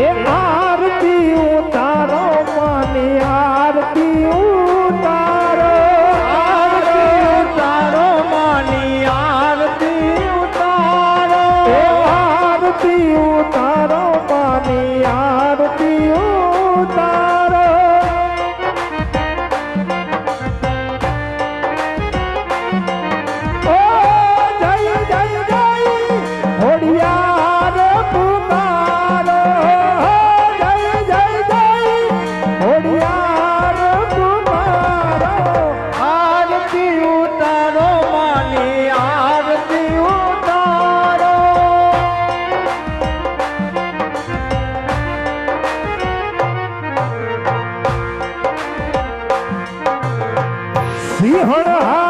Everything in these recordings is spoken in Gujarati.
Yeah. સિંહણ હાલી રે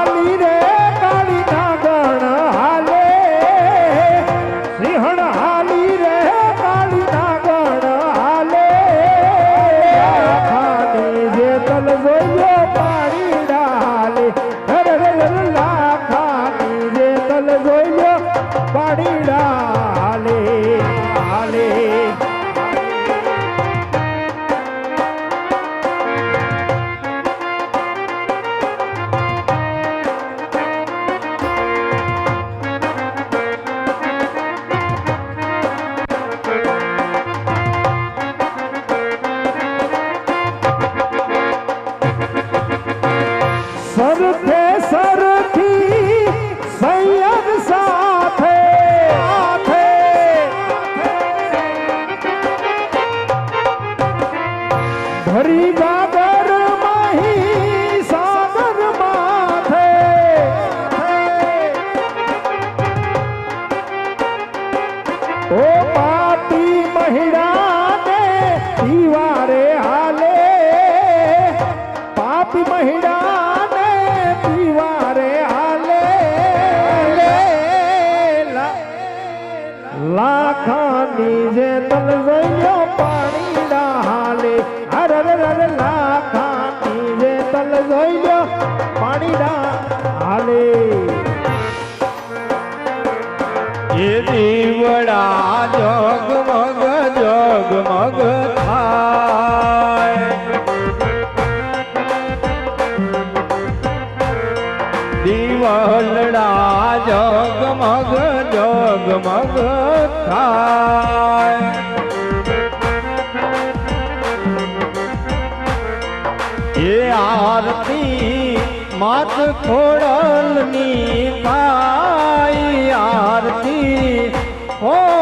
દીવારે હાલે, પાપી મહિડાને દીવારે હાલે. લાખાની જે તલ જોયો પાણી ના હાલે. અરે રે રે રે લાખાની જે તલ જોયો પાણી ના જગમગ થાય દીવલડા જગમગ જગમગ થાય એ આરતી માત ખોડલની થાય આરતી ખોડલ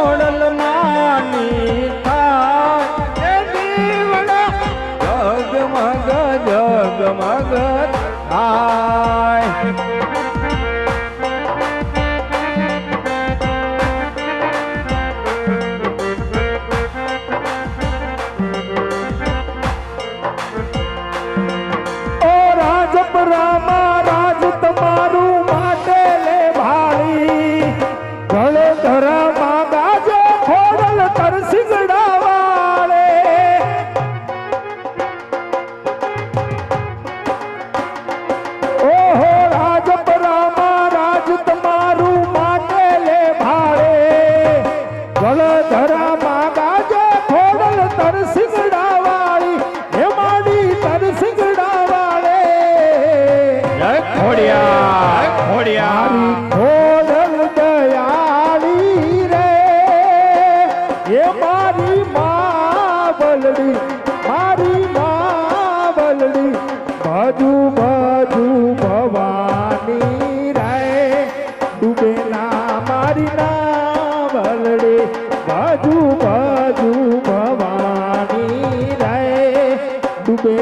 માવલડી મારી માવલડી બાજુ બાજુ ભવાની રે ડૂબે ના મારી નાવલડી બાજુ બાજુ ભવાની રે ડૂબે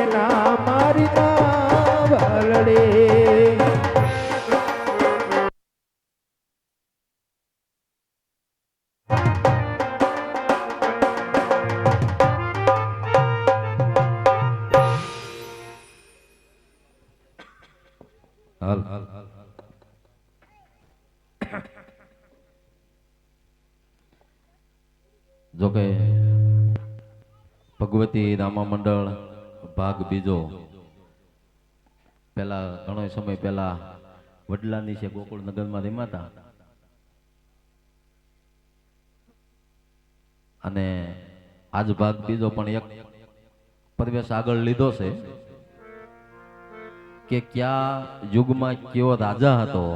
હાલ. જોકે ભગવતી રામા મંડળ ભાગ બીજો. પેલા ઘણો સમય પહેલા વડલાની છે ગોકુળ નગરમાં રમાતા. અને આજ ભાગ બીજો પણ એક પરિવેશ આગળ લીધો છે. કે કયા યુગમાં કયો રાજા હતો?